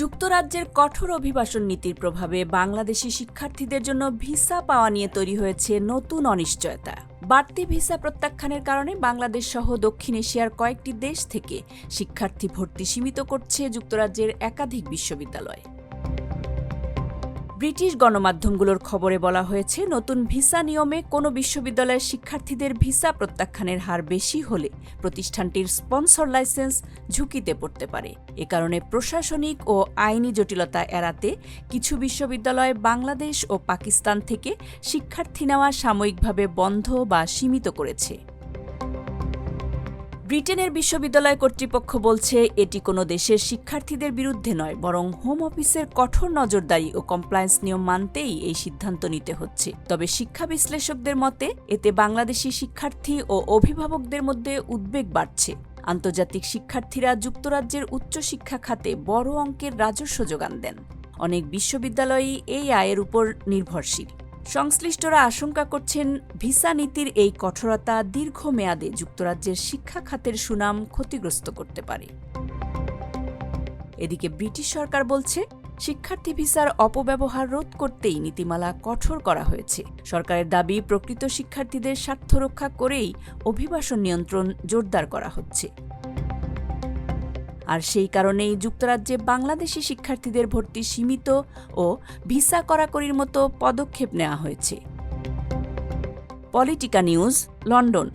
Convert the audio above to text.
যুক্তরাজ্যের কঠোর অভিবাসন নীতির প্রভাবে বাংলাদেশি শিক্ষার্থীদের জন্য ভিসা পাওয়া নিয়ে তৈরি হয়েছে নতুন অনিশ্চয়তা। বাড়তি ভিসা প্রত্যাখ্যানের কারণে বাংলাদেশ সহ দক্ষিণ এশিয়ার কয়েকটি দেশ থেকে শিক্ষার্থী ভর্তি সীমিত করছে যুক্তরাজ্যের একাধিক বিশ্ববিদ্যালয়। ব্রিটিশ গণমাধ্যমগুলোর খবরে বলা হয়েছে, নতুন ভিসা নিয়মে কোনো বিশ্ববিদ্যালয়ের শিক্ষার্থীদের ভিসা প্রত্যাখ্যানের হার বেশি হলে প্রতিষ্ঠানটির স্পন্সর লাইসেন্স ঝুঁকিতে পড়তে পারে। এ কারণে প্রশাসনিক ও আইনি জটিলতা এড়াতে কিছু বিশ্ববিদ্যালয় বাংলাদেশ ও পাকিস্তান থেকে শিক্ষার্থী নেওয়া সাময়িকভাবে বন্ধ বা সীমিত করেছে। ব্রিটেনের বিশ্ববিদ্যালয় কর্তৃপক্ষ বলছে, এটি কোনো দেশের শিক্ষার্থীদের বিরুদ্ধে নয়, বরং হোম অফিসের কঠোর নজরদারি ও কমপ্লায়েন্স নিয়ম মানতেই এই সিদ্ধান্ত নিতে হচ্ছে। তবে শিক্ষা বিশ্লেষকদের মতে, এতে বাংলাদেশি শিক্ষার্থী ও অভিভাবকদের মধ্যে উদ্বেগ বাড়ছে। আন্তর্জাতিক শিক্ষার্থীরা যুক্তরাজ্যের উচ্চশিক্ষা খাতে বড় অঙ্কের রাজস্ব যোগান দেন। অনেক বিশ্ববিদ্যালয়ই এই আয়ের উপর নির্ভরশীল। সংশ্লিষ্টরা আশঙ্কা করছেন ভিসা নীতির এই কঠোরতা দীর্ঘমেয়াদে যুক্তরাজ্যের শিক্ষা খাতের সুনাম ক্ষতিগ্রস্ত করতে পারে। এদিকে ব্রিটিশ সরকার বলছে, শিক্ষার্থী ভিসার অপব্যবহার রোধ করতেই নীতিমালা কঠোর করা হয়েছে। সরকারের দাবি, প্রকৃত শিক্ষার্থীদের স্বার্থ রক্ষা করেই অভিবাসন নিয়ন্ত্রণ জোরদার করা হচ্ছে। আর সেই কারণেই যুক্তরাজ্যে বাংলাদেশি শিক্ষার্থীদের ভর্তি সীমিত ও ভিসা করাকরির মতো পদক্ষেপ নেওয়া হয়েছে। Politico news, London.